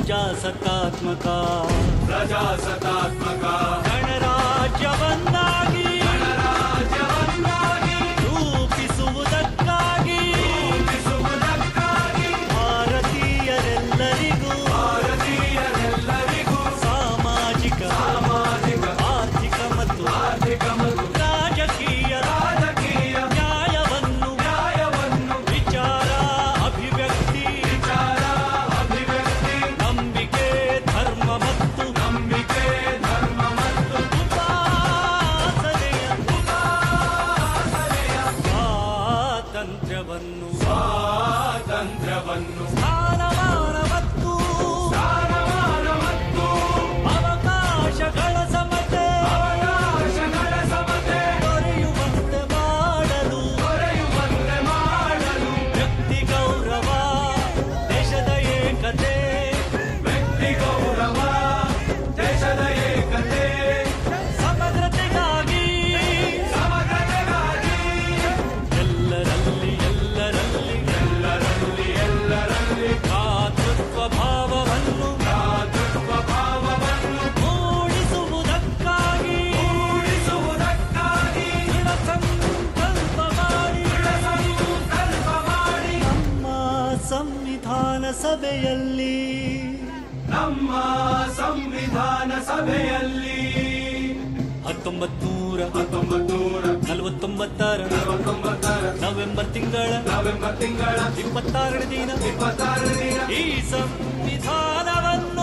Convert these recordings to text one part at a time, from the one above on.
प्रजा सत्तात्मका प्रजा सत्तात्मका ಸಭೆಯಲ್ಲಿ. ನಮ್ಮ ಸಂವಿಧಾನ ಸಭೆಯಲ್ಲಿ. ಹತ್ತೊಂಬತ್ತೂರ ಹತ್ತೊಂಬತ್ತೂರ. ನಲವತ್ತೊಂಬತ್ತಾರ ನಲವತ್ತೊಂಬತ್ತರ. ನವೆಂಬರ್ ತಿಂಗಳ ನವೆಂಬರ್ ತಿಂಗಳ. ಇಪ್ಪತ್ತಾರನೇ ದಿನ. ಇಪ್ಪತ್ತಾರನೇ ದಿನ. ಈ ಸಂವಿಧಾನವನ್ನು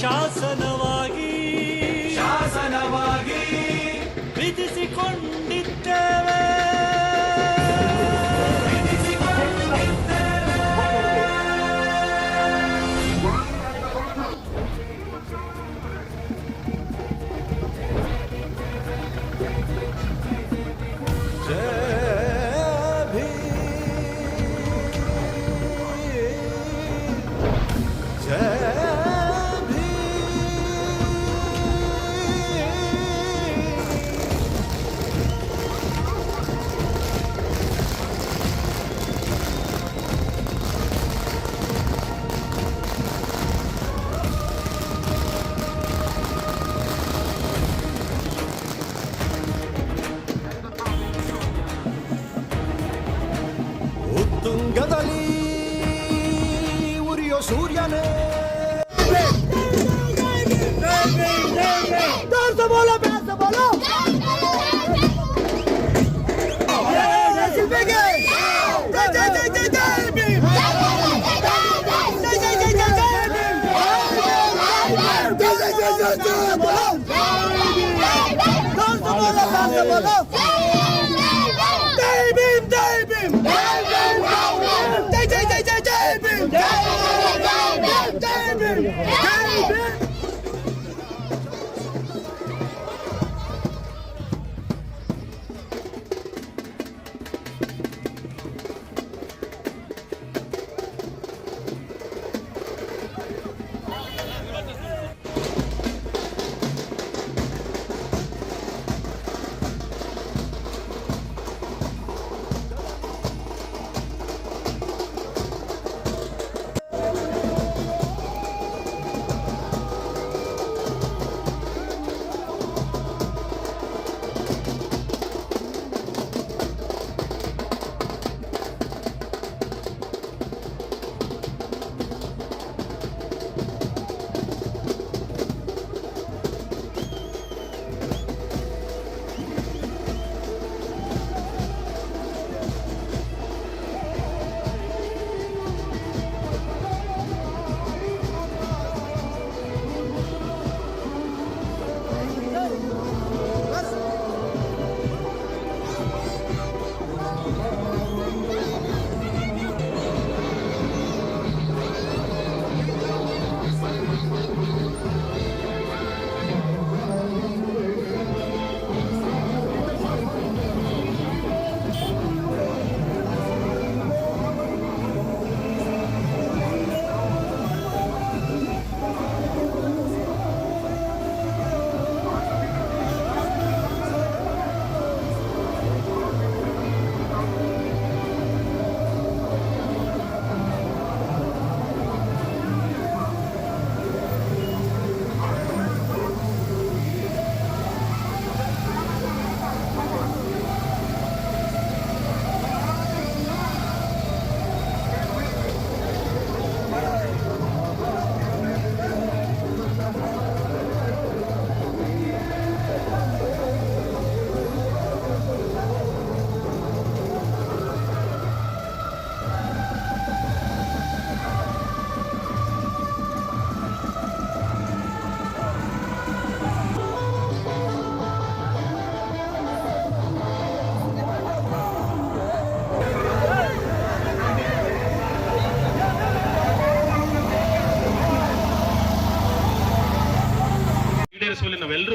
शासनवा Danza bola, danza bola. Derbim, derbim. Derbim, derbim. Derbim, derbim. Derbim, derbim.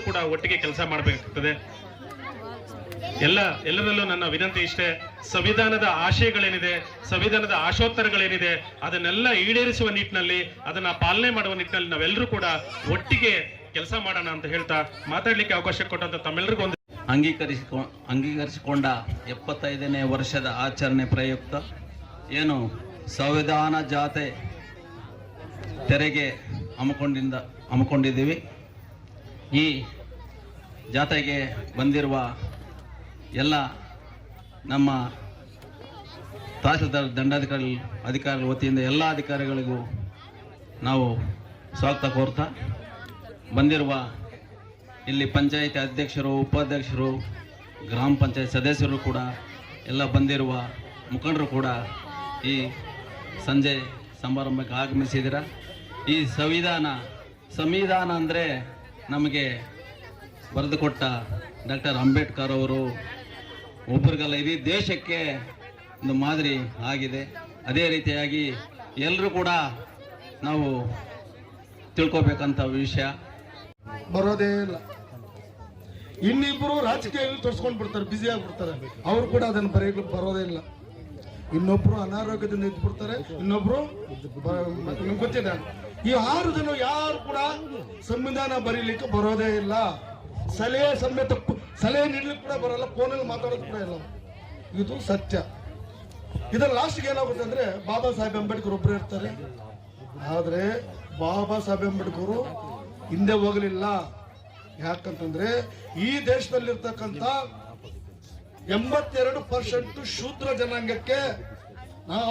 ಕೂಡ ಒಟ್ಟಿಗೆ ಕೆಲಸ ಮಾಡಬೇಕಾಗ್ತದೆ. ಎಲ್ಲ, ಎಲ್ಲರಲ್ಲೂ ನನ್ನ ವಿನಂತಿ ಇಷ್ಟೇ. ಸಂವಿಧಾನದ ಆಶಯಗಳೇನಿದೆ, ಸಂವಿಧಾನದ ಆಶೋತ್ತರಗಳೇನಿದೆ, ಅದನ್ನೆಲ್ಲ ಈಡೇರಿಸುವ ನಿಟ್ಟಿನಲ್ಲಿ, ಅದನ್ನ ಪಾಲನೆ ಮಾಡುವ ನಿಟ್ಟಿನಲ್ಲಿ ನಾವೆಲ್ಲರೂ ಕೂಡ ಒಟ್ಟಿಗೆ ಕೆಲಸ ಮಾಡೋಣ ಅಂತ ಹೇಳ್ತಾ ಮಾತಾಡ್ಲಿಕ್ಕೆ ಅವಕಾಶ ಕೊಟ್ಟಂತ ತಮ್ಮೆಲ್ಲರಿಗೂ ಒಂದು ಅಂಗೀಕರಿಸಿಕೊ, ಅಂಗೀಕರಿಸಿಕೊಂಡ ಎಪ್ಪತ್ತೈದನೇ ವರ್ಷದ ಆಚರಣೆ ಪ್ರಯುಕ್ತ ಏನು ಸಂವಿಧಾನ ಜಾತೆ ತೆರೆಗೆ ಹಮ್ಮಿಕೊಂಡಿಂದ ಹಮ್ಮಿಕೊಂಡಿದ್ದೀವಿ ಈ ಜಾತ್ರೆಗೆ ಬಂದಿರುವ ಎಲ್ಲ ನಮ್ಮ ತಹಸೀಲ್ದಾರ್, ದಂಡಾಧಿಕಾರಿ, ಅಧಿಕಾರಿಗಳ ವತಿಯಿಂದ ಎಲ್ಲ ಅಧಿಕಾರಿಗಳಿಗೂ ನಾವು ಸ್ವಾಗತ ಕೋರ್ತಾ. ಬಂದಿರುವ ಇಲ್ಲಿ ಪಂಚಾಯತ್ ಅಧ್ಯಕ್ಷರು, ಉಪಾಧ್ಯಕ್ಷರು, ಗ್ರಾಮ ಪಂಚಾಯತ್ ಸದಸ್ಯರು ಕೂಡ, ಎಲ್ಲ ಬಂದಿರುವ ಮುಖಂಡರು ಕೂಡ ಈ ಸಂಜೆ ಸಮಾರಂಭಕ್ಕೆ ಆಗಮಿಸಿದ್ದೀರ ಈ ಸಂವಿಧಾನ ಸಂವಿಧಾನ ಅಂದರೆ ನಮಗೆ ಬರೆದುಕೊಟ್ಟ ಡಾಕ್ಟರ್ ಅಂಬೇಡ್ಕರ್ ಅವರು ಒಬ್ಬರಿಗಲ್ಲ, ಇಡೀ ದೇಶಕ್ಕೆ ಒಂದು ಮಾದರಿ ಆಗಿದೆ. ಅದೇ ರೀತಿಯಾಗಿ ಎಲ್ಲರೂ ಕೂಡ ನಾವು ತಿಳ್ಕೊಬೇಕಂತ ವಿಷಯ. ಬರೋದೇ ಇಲ್ಲ. ಇನ್ನಿಬ್ಬರು ರಾಜಕೀಯದಲ್ಲಿ ತೋರಿಸ್ಕೊಂಡು ಬಿಡ್ತಾರೆ ಬ್ಯುಸಿ ಆಗ್ಬಿಡ್ತಾರೆ ಅವರು ಕೂಡ ಅದನ್ನು ಬರೆಯಲು ಬರೋದೇ ಇಲ್ಲ. ಇನ್ನೊಬ್ರು ಅನಾರೋಗ್ಯದಿಂದ ಇದ್ಬಿಡ್ತಾರೆ ಇನ್ನೊಬ್ರು ನಿಮ್ಗೆ ಗೊತ್ತಿದೆ ಈ ಆರು ಜನ ಯಾರು ಕೂಡ ಸಂವಿಧಾನ ಬರೀಲಿಕ್ಕೆ ಬರೋದೇ ಇಲ್ಲ. ಸಲಹೆ ಸಮೇತ ಸಲಹೆ ನೀಡ್ಲಿಕ್ಕೆ ಕೂಡ ಬರಲ್ಲ, ಫೋನಲ್ಲಿ ಮಾತಾಡೋದು ಕೂಡ ಇಲ್ಲ. ಇದು ಸತ್ಯ. ಇದರ ಲಾಸ್ಟ್ಗೆ ಏನಾಗುತ್ತೆ ಅಂದ್ರೆ ಬಾಬಾ ಸಾಹೇಬ್ ಅಂಬೇಡ್ಕರ್ ಒಬ್ಬರು ಇರ್ತಾರೆ. ಆದ್ರೆ ಬಾಬಾ ಸಾಹೇಬ್ ಅಂಬೇಡ್ಕರ್ ಹಿಂದೆ ಹೋಗಲಿಲ್ಲ. ಯಾಕಂತಂದ್ರೆ ಈ ದೇಶದಲ್ಲಿರ್ತಕ್ಕಂಥ ಎಂಬತ್ತೆರಡು ಪರ್ಸೆಂಟ್ ಶೂದ್ರ ಜನಾಂಗಕ್ಕೆ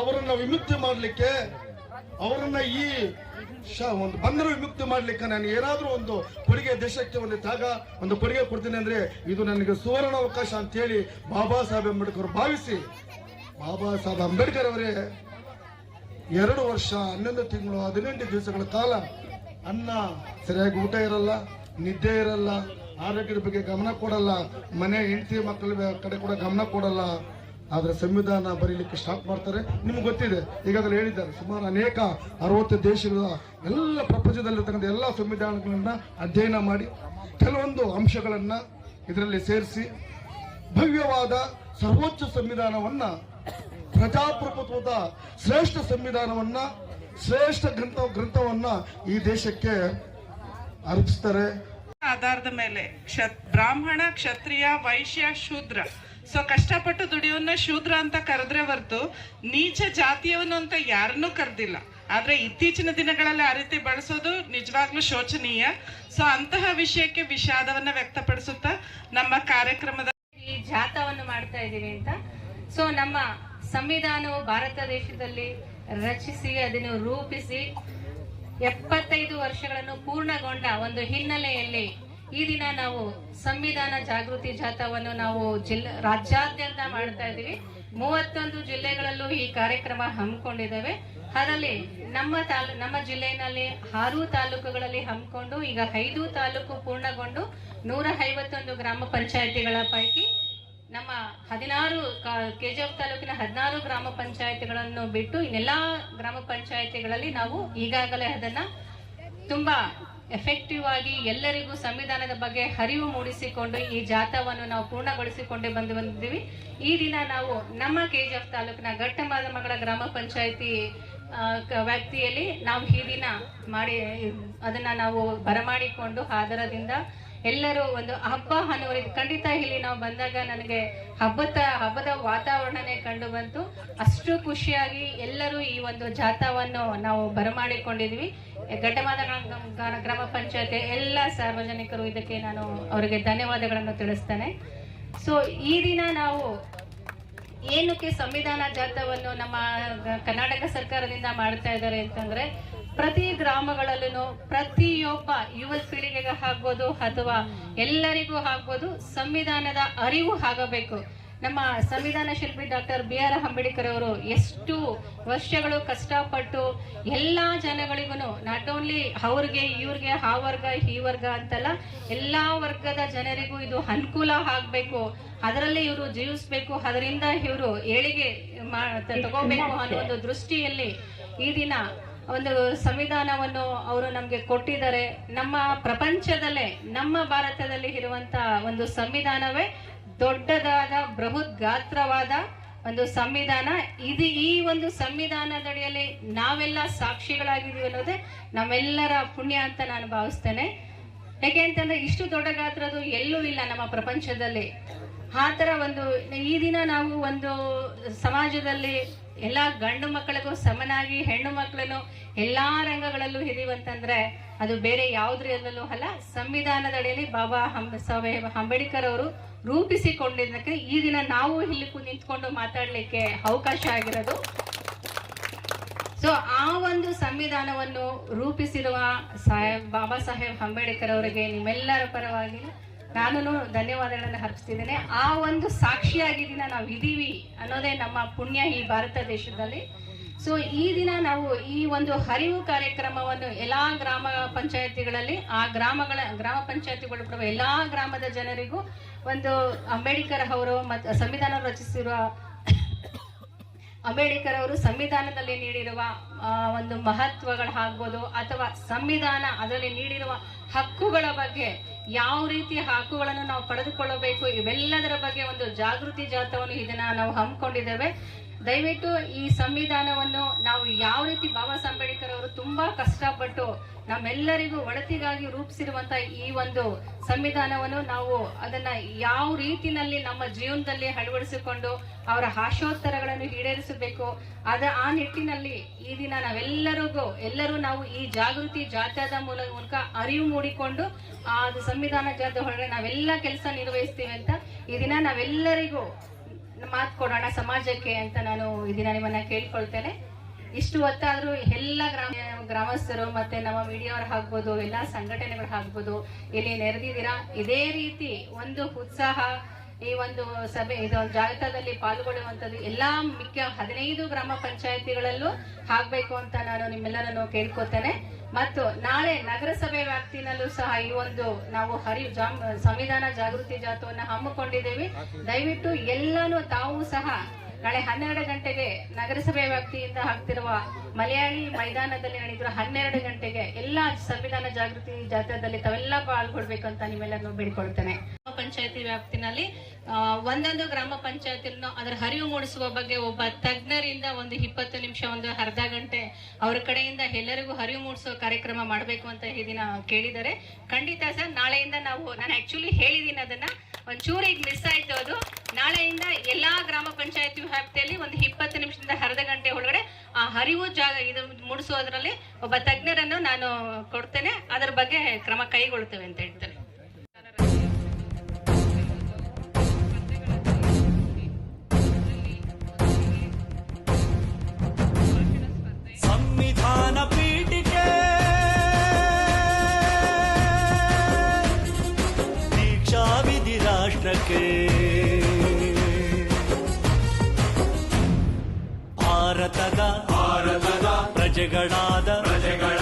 ಅವರನ್ನ ವಿಮುಕ್ತಿ ಮಾಡಲಿಕ್ಕೆ ಅವರನ್ನ ಈ ಒಂದು ಬಂದರು ವಿಮುಕ್ತಿ ಮಾಡ್ಲಿಕ್ಕೆ ನಾನು ಏನಾದರೂ ಒಂದು ಕೊಡುಗೆ ದೇಶಕ್ಕೆ ಒಂದು ತ್ಯಾಗ, ಒಂದು ಕೊಡುಗೆ ಕೊಡ್ತೀನಿ ಅಂದ್ರೆ ಇದು ನನಗೆ ಸುವರ್ಣ ಅವಕಾಶ ಅಂತ ಹೇಳಿ ಬಾಬಾ ಸಾಹೇಬ್ ಅಂಬೇಡ್ಕರ್ ಭಾವಿಸಿ. ಬಾಬಾ ಸಾಹೇಬ್ ಅಂಬೇಡ್ಕರ್ ಅವರೇ, ಎರಡು ವರ್ಷ, ಹನ್ನೊಂದು ತಿಂಗಳು, ಹದಿನೆಂಟು ದಿವಸಗಳ ಕಾಲ ಅನ್ನ ಸರಿಯಾಗಿ ಊಟ ಇರಲ್ಲ, ನಿದ್ದೆ ಇರಲ್ಲ, ಆರೋಗ್ಯದ ಬಗ್ಗೆ ಗಮನ ಕೊಡಲ್ಲ, ಮನೆ, ಹೆಂಡತಿ ಮಕ್ಕಳ ಕಡೆ ಕೂಡ ಗಮನ ಕೊಡಲ್ಲ. ಆದ್ರೆ ಸಂವಿಧಾನ ಬರೀಲಿಕ್ಕೆ ಸ್ಟಾರ್ಟ್ ಮಾಡ್ತಾರೆ. ನಿಮ್ಗೆ ಗೊತ್ತಿದೆ ಈಗಾಗಲೇ ಹೇಳಿದ್ದಾರೆ, ಸುಮಾರು ಅನೇಕ ಅರವತ್ತು ದೇಶಗಳ ಎಲ್ಲ ಪ್ರಪಂಚದಲ್ಲಿರ್ತಕ್ಕಂಥ ಎಲ್ಲ ಸಂವಿಧಾನಗಳನ್ನು ಅಧ್ಯಯನ ಮಾಡಿ, ಕೆಲವೊಂದು ಅಂಶಗಳನ್ನು ಇದರಲ್ಲಿ ಸೇರಿಸಿ, ಭವ್ಯವಾದ ಸರ್ವೋಚ್ಚ ಸಂವಿಧಾನವನ್ನ, ಪ್ರಜಾಪ್ರಭುತ್ವದ ಶ್ರೇಷ್ಠ ಸಂವಿಧಾನವನ್ನ, ಶ್ರೇಷ್ಠ ಗ್ರಂಥ, ಗ್ರಂಥವನ್ನ ಈ ದೇಶಕ್ಕೆ ಅರ್ಪಿಸ್ತಾರೆ. ಆಧಾರದ ಮೇಲೆ ಬ್ರಾಹ್ಮಣ, ಕ್ಷತ್ರಿಯ, ವೈಶ್ಯ, ಶೂದ್ರ ಸೊ ಕಷ್ಟಪಟ್ಟು ದುಡಿಯೋನ್ನ ಶೂದ್ರ ಅಂತ ಕರೆದ್ರೆ ಹೊರತು ನೀಚ ಜಾತಿಯವನು ಅಂತ ಯಾರನ್ನೂ ಕರೆದಿಲ್ಲ. ಆದ್ರೆ ಇತ್ತೀಚಿನ ದಿನಗಳಲ್ಲಿ ಆ ರೀತಿ ಬಳಸೋದು ನಿಜವಾಗ್ಲೂ ಶೋಚನೀಯ. ಸೊ ಅಂತಹ ವಿಷಯಕ್ಕೆ ವಿಷಾದವನ್ನ ವ್ಯಕ್ತಪಡಿಸುತ್ತಾ ನಮ್ಮ ಕಾರ್ಯಕ್ರಮದ ಈ ಜಾಥವನ್ನು ಮಾಡ್ತಾ ಇದ್ದೀವಿ ಅಂತ. ಸೊ ನಮ್ಮ ಸಂವಿಧಾನವು ಭಾರತ ದೇಶದಲ್ಲಿ ರಚಿಸಿ, ಅದನ್ನು ರೂಪಿಸಿ ಎಪ್ಪತ್ತೈದು ವರ್ಷಗಳನ್ನು ಪೂರ್ಣಗೊಂಡ ಒಂದು ಹಿನ್ನೆಲೆಯಲ್ಲಿ ಈ ದಿನ ನಾವು ಸಂವಿಧಾನ ಜಾಗೃತಿ ಜಾಥಾವನ್ನು ನಾವು ಜಿಲ್ಲೆ ರಾಜ್ಯಾದ್ಯಂತ ಮಾಡ್ತಾ ಇದ್ದೀವಿ. ಮೂವತ್ತೊಂದು ಜಿಲ್ಲೆಗಳಲ್ಲೂ ಈ ಕಾರ್ಯಕ್ರಮ ಹಮ್ಮಿಕೊಂಡಿದ್ದೇವೆ. ಅದರಲ್ಲಿ ನಮ್ಮ ತಾಲೂ, ನಮ್ಮ ಜಿಲ್ಲೆಯಲ್ಲಿ ಆರು ತಾಲೂಕುಗಳಲ್ಲಿ ಹಮ್ಮಿಕೊಂಡು, ಈಗ ಐದು ತಾಲೂಕು ಪೂರ್ಣಗೊಂಡು ನೂರ ಐವತ್ತೊಂದು ಗ್ರಾಮ ಪಂಚಾಯಿತಿಗಳ ಪೈಕಿ ನಮ್ಮ ಹದಿನಾರು ಕೆಜಿಎಫ್ ತಾಲೂಕಿನ ಹದಿನಾರು ಗ್ರಾಮ ಪಂಚಾಯಿತಿಗಳನ್ನು ಬಿಟ್ಟು ಇನ್ನೆಲ್ಲ ಗ್ರಾಮ ಪಂಚಾಯಿತಿಗಳಲ್ಲಿ ನಾವು ಈಗಾಗಲೇ ಅದನ್ನ ತುಂಬಾ ಎಫೆಕ್ಟಿವ್ ಆಗಿ ಎಲ್ಲರಿಗೂ ಸಂವಿಧಾನದ ಬಗ್ಗೆ ಅರಿವು ಮೂಡಿಸಿಕೊಂಡು ಈ ಜಾಥಾವನ್ನು ನಾವು ಪೂರ್ಣಗೊಳಿಸಿಕೊಂಡೇ ಬಂದು ಬಂದಿದ್ದೀವಿ. ಈ ದಿನ ನಾವು ನಮ್ಮ ಕೆಜಿಎಫ್ ತಾಲೂಕಿನ ಘಟ್ಟಮಾದಮಗಳ ಗ್ರಾಮ ಪಂಚಾಯತಿ ಕ- ವ್ಯಾಪ್ತಿಯಲ್ಲಿ ನಾವು ಈ ದಿನ ಮಾಡಿ, ಅದನ್ನ ನಾವು ಬರಮಾಡಿಕೊಂಡು ಆಧಾರದಿಂದ ಎಲ್ಲರೂ ಒಂದು ಹಬ್ಬ ಅನ್ನುವ ರೀತಿ. ಖಂಡಿತ ಇಲ್ಲಿ ನಾವು ಬಂದಾಗ ನನಗೆ ಹಬ್ಬದ ಹಬ್ಬದ ವಾತಾವರಣನೇ ಕಂಡು ಬಂತು. ಅಷ್ಟು ಖುಷಿಯಾಗಿ ಎಲ್ಲರೂ ಈ ಒಂದು ಜಾಥಾವನ್ನು ನಾವು ಬರಮಾಡಿಕೊಂಡಿದ್ವಿ. ಘಟಮಾದ ಗ್ರಾಮ ಪಂಚಾಯತ್ ಎಲ್ಲ ಸಾರ್ವಜನಿಕರು ಇದಕ್ಕೆ ನಾನು ಅವರಿಗೆ ಧನ್ಯವಾದಗಳನ್ನು ತಿಳಿಸ್ತೇನೆ. ಸೊ ಈ ದಿನ ನಾವು ಏನಕ್ಕೆ ಸಂವಿಧಾನ ಜಾಥಾವನ್ನು ನಮ್ಮ ಕರ್ನಾಟಕ ಸರ್ಕಾರದಿಂದ ಮಾಡ್ತಾ ಇದ್ದಾರೆ ಅಂತಂದ್ರೆ ಪ್ರತಿ ಗ್ರಾಮಗಳಲ್ಲೂ ಪ್ರತಿಯೊಬ್ಬ ಯುವ ಪೀಳಿಗೆಗೆ ಆಗ್ಬೋದು ಅಥವಾ ಎಲ್ಲರಿಗೂ ಆಗ್ಬೋದು ಸಂವಿಧಾನದ ಅರಿವು ಆಗಬೇಕು. ನಮ್ಮ ಸಂವಿಧಾನ ಶಿಲ್ಪಿ ಡಾಕ್ಟರ್ ಬಿ ಆರ್ ಅಂಬೇಡ್ಕರ್ ಅವರು ಎಷ್ಟು ವರ್ಷಗಳು ಕಷ್ಟಪಟ್ಟು ಎಲ್ಲ ಜನಗಳಿಗೂ ನಾಟ್ ಓನ್ಲಿ ಅವ್ರಿಗೆ, ಇವ್ರಿಗೆ, ಆ ವರ್ಗ, ಈ ವರ್ಗ ಅಂತಲ್ಲ, ಎಲ್ಲ ವರ್ಗದ ಜನರಿಗೂ ಇದು ಅನುಕೂಲ ಆಗ್ಬೇಕು. ಅದರಲ್ಲಿ ಇವರು ಜೀವಿಸ್ಬೇಕು. ಅದರಿಂದ ಇವರು ಏಳಿಗೆ ತಗೋಬೇಕು ಅನ್ನೋ ಒಂದು ದೃಷ್ಟಿಯಲ್ಲಿ ಈ ದಿನ ಒಂದು ಸಂವಿಧಾನವನ್ನು ಅವರು ನಮಗೆ ಕೊಟ್ಟಿದ್ದಾರೆ. ನಮ್ಮ ಪ್ರಪಂಚದಲ್ಲೇ, ನಮ್ಮ ಭಾರತದಲ್ಲಿ ಇರುವಂತ ಒಂದು ಸಂವಿಧಾನವೇ ದೊಡ್ಡದಾದ, ಬೃಹತ್ ಗಾತ್ರವಾದ ಒಂದು ಸಂವಿಧಾನ. ಇದು ಈ ಒಂದು ಸಂವಿಧಾನದಡಿಯಲ್ಲಿ ನಾವೆಲ್ಲ ಸಾಕ್ಷಿಗಳಾಗಿದ್ದೀವಿ ಅನ್ನೋದೇ ನಮ್ಮೆಲ್ಲರ ಪುಣ್ಯ ಅಂತ ನಾನು ಭಾವಿಸ್ತೇನೆ. ಯಾಕೆ ಅಂತಂದ್ರೆ, ಇಷ್ಟು ದೊಡ್ಡ ಗಾತ್ರದ್ದು ಎಲ್ಲೂ ಇಲ್ಲ ನಮ್ಮ ಪ್ರಪಂಚದಲ್ಲಿ. ಆ ಥರ ಒಂದು, ಈ ದಿನ ನಾವು ಒಂದು ಸಮಾಜದಲ್ಲಿ ಎಲ್ಲ ಗಂಡು ಮಕ್ಕಳಿಗೂ ಸಮನಾಗಿ, ಹೆಣ್ಣು ಮಕ್ಕಳನ್ನು ಎಲ್ಲಾ ರಂಗಗಳಲ್ಲೂ ಹಿರಿಯುವಂತಂದ್ರೆ ಅದು ಬೇರೆ ಯಾವುದ್ರಲ್ಲೂ ಅಲ್ಲ. ಸಂವಿಧಾನದ ಅಡಿಯಲ್ಲಿ ಬಾಬಾ ಹಂ ಸಾಹೇಬ್ ಅಂಬೇಡ್ಕರ್ ಅವರು ರೂಪಿಸಿಕೊಂಡಿದ್ದಕ್ಕೆ ಈ ದಿನ ನಾವು ಇಲ್ಲಿ ನಿಂತ್ಕೊಂಡು ಮಾತಾಡಲಿಕ್ಕೆ ಅವಕಾಶ ಆಗಿರೋದು. ಸೊ ಆ ಒಂದು ಸಂವಿಧಾನವನ್ನು ರೂಪಿಸಿರುವ ಸಾಹೇಬ್, ಬಾಬಾ ಸಾಹೇಬ್ ಅಂಬೇಡ್ಕರ್ ಅವರಿಗೆ ನಿಮ್ಮೆಲ್ಲರ ಪರವಾಗಿ ನಾನು ಧನ್ಯವಾದಗಳನ್ನು ಅರ್ಪಿಸ್ತಿದ್ದೇನೆ. ಆ ಒಂದು ಸಾಕ್ಷಿಯಾಗಿ ದಿನ ನಾವು ಇದ್ದೀವಿ ಅನ್ನೋದೇ ನಮ್ಮ ಪುಣ್ಯ ಈ ಭಾರತ ದೇಶದಲ್ಲಿ. ಸೊ ಈ ದಿನ ನಾವು ಈ ಒಂದು ಹರಿವು ಕಾರ್ಯಕ್ರಮವನ್ನು ಎಲ್ಲಾ ಗ್ರಾಮ ಪಂಚಾಯತಿಗಳಲ್ಲಿ, ಆ ಗ್ರಾಮಗಳ, ಗ್ರಾಮ ಪಂಚಾಯತಿಗಳು ಕೂಡ ಎಲ್ಲಾ ಗ್ರಾಮದ ಜನರಿಗೂ ಒಂದು ಅಂಬೇಡ್ಕರ್ ಅವರು ಮತ್ತು ಸಂವಿಧಾನ ರಚಿಸಿರುವ, ಅಂಬೇಡ್ಕರ್ ಅವರು ಸಂವಿಧಾನದಲ್ಲಿ ನೀಡಿರುವ ಒಂದು ಮಹತ್ವಗಳಾಗ್ಬೋದು ಅಥವಾ ಸಂವಿಧಾನ ಅದರಲ್ಲಿ ನೀಡಿರುವ ಹಕ್ಕುಗಳ ಬಗ್ಗೆ ಯಾವ ರೀತಿ ಹಕ್ಕುಗಳನ್ನು ನಾವು ಪಡೆದುಕೊಳ್ಳಬೇಕು, ಇವೆಲ್ಲದರ ಬಗ್ಗೆ ಒಂದು ಜಾಗೃತಿ ಜಾಥವನ್ನು ಇದನ್ನ ನಾವು ಹಮ್ಮಿಕೊಂಡಿದ್ದೇವೆ. ದಯವಿಟ್ಟು ಈ ಸಂವಿಧಾನವನ್ನು ನಾವು ಯಾವ ರೀತಿ ಬಾಬಾ ಸಾಹೇಬ್ ಅಂಬೇಡ್ಕರ್ ಅವರು ತುಂಬಾ ಕಷ್ಟಪಟ್ಟು ನಮ್ಮೆಲ್ಲರಿಗೂ ಒಳತಿಗಾಗಿ ರೂಪಿಸಿರುವಂತ ಈ ಒಂದು ಸಂವಿಧಾನವನ್ನು ನಾವು ಅದನ್ನ ಯಾವ ರೀತಿನಲ್ಲಿ ನಮ್ಮ ಜೀವನದಲ್ಲಿ ಅಳವಡಿಸಿಕೊಂಡು ಅವರ ಆಶೋತ್ತರಗಳನ್ನು ಈಡೇರಿಸಬೇಕು. ಅದ ಆ ನಿಟ್ಟಿನಲ್ಲಿ ಈ ದಿನ ನಾವೆಲ್ಲರಿಗೂ, ಎಲ್ಲರೂ ನಾವು ಈ ಜಾಗೃತಿ ಜಾಥಾದ ಮೂಲಕ ಅರಿವು ಮೂಡಿಕೊಂಡು ಆ ಸಂವಿಧಾನ ಜಾಥಾ ಹೊರಗಡೆ ನಾವೆಲ್ಲ ಕೆಲಸ ನಿರ್ವಹಿಸ್ತೀವಿ ಅಂತ ಈ ದಿನ ನಾವೆಲ್ಲರಿಗೂ ಮಾತು ಕೊಡೋಣ ಸಮಾಜಕ್ಕೆ ಅಂತ ನಾನು ಈ ದಿನ ನಿಮ್ಮನ್ನ ಕೇಳ್ಕೊಳ್ತೇನೆ. ಇಷ್ಟು ಹೊತ್ತಾದ್ರೂ ಎಲ್ಲ ಗ್ರಾಮ ಗ್ರಾಮಸ್ಥರು ಮತ್ತೆ ನಮ್ಮ ಮೀಡಿಯಾವ್ರು ಆಗ್ಬೋದು ಎಲ್ಲ ಸಂಘಟನೆಗಳು ಆಗ್ಬೋದು ಇಲ್ಲಿ ನೆರೆದಿದ್ದೀರಾ? ಇದೇ ರೀತಿ ಒಂದು ಉತ್ಸಾಹ, ಈ ಒಂದು ಸಭೆ, ಇದು ಜಾಗತಾದಲ್ಲಿ ಪಾಲ್ಗೊಳ್ಳುವಂಥದ್ದು ಎಲ್ಲಾ ಮುಖ್ಯ ಹದಿನೈದು ಗ್ರಾಮ ಪಂಚಾಯತಿಗಳಲ್ಲೂ ಆಗ್ಬೇಕು ಅಂತ ನಾನು ನಿಮ್ಮೆಲ್ಲರನ್ನು ಕೇಳ್ಕೊತೇನೆ. ಮತ್ತು ನಾಳೆ ನಗರಸಭೆ ವ್ಯಾಪ್ತಿನಲ್ಲೂ ಸಹ ಈ ಒಂದು ನಾವು ಹರಿ ಸಂವಿಧಾನ ಜಾಗೃತಿ ಜಾಥವನ್ನು ಹಮ್ಮಿಕೊಂಡಿದ್ದೇವೆ. ದಯವಿಟ್ಟು ಎಲ್ಲಾನು ತಾವು ಸಹ ನಾಳೆ ಹನ್ನೆರಡು ಗಂಟೆಗೆ ನಗರಸಭೆ ವ್ಯಾಪ್ತಿಯಿಂದ ಆಗ್ತಿರುವ ಮಲಯಾಳಿ ಮೈದಾನದಲ್ಲಿ ನಡೆದಿರುವ ಹನ್ನೆರಡು ಗಂಟೆಗೆ ಎಲ್ಲಾ ಸಂವಿಧಾನ ಜಾಗೃತಿ ಜಾಥಾದಲ್ಲಿ ತಾವೆಲ್ಲ ಅಂತ ನಿಮ್ಮೆಲ್ಲರನ್ನು ಬೇಡಿಕೊಳ್ತೇನೆ ಪಂಚಾಯತಿ ವ್ಯಾಪ್ತಿನಲ್ಲಿ ಒಂದೊಂದು ಗ್ರಾಮ ಪಂಚಾಯತಿಯನ್ನು ಅದರ ಹರಿವು ಮೂಡಿಸುವ ಬಗ್ಗೆ ಒಬ್ಬ ತಜ್ಞರಿಂದ ಒಂದು ಇಪ್ಪತ್ತು ನಿಮಿಷ, ಒಂದು ಅರ್ಧ ಗಂಟೆ ಅವ್ರ ಕಡೆಯಿಂದ ಎಲ್ಲರಿಗೂ ಹರಿವು ಮೂಡಿಸುವ ಕಾರ್ಯಕ್ರಮ ಮಾಡಬೇಕು ಅಂತ ಈ ದಿನ ಕೇಳಿದ್ದಾರೆ. ಖಂಡಿತ ಸರ್, ನಾಳೆಯಿಂದ ನಾವು, ನಾನು ಆಕ್ಚುಲಿ ಹೇಳಿದ್ದೀನಿ ಅದನ್ನ ಒಂಚೂರು ಈಗ ಮಿಸ್ ಆಯ್ತು ಅದು. ನಾಳೆಯಿಂದ ಎಲ್ಲಾ ಗ್ರಾಮ ಪಂಚಾಯತಿ ವ್ಯಾಪ್ತಿಯಲ್ಲಿ ಒಂದು ಇಪ್ಪತ್ತು ನಿಮಿಷದಿಂದ ಅರ್ಧ ಗಂಟೆ ಒಳಗಡೆ ಆ ಹರಿವು ಜಾಗ ಇದು ಮೂಡಿಸೋದ್ರಲ್ಲಿ ಒಬ್ಬ ತಜ್ಞರನ್ನು ನಾನು ಕೊಡ್ತೇನೆ. ಅದರ ಬಗ್ಗೆ ಕ್ರಮ ಕೈಗೊಳ್ತೇವೆ ಅಂತ ಹೇಳ್ತೇನೆ ಭಾರತದ ಭಾರತದ ಪ್ರಜೆಗಳಾದ ಪ್ರಜೆಗಳಾದ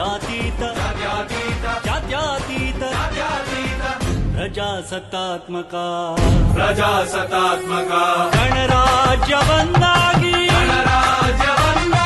जात्यातीत जात्यातीत। प्रजासत्तात्मका। प्रजासत्तात्मका। गणराज्यवन्दागी। गणराज्यवन्दा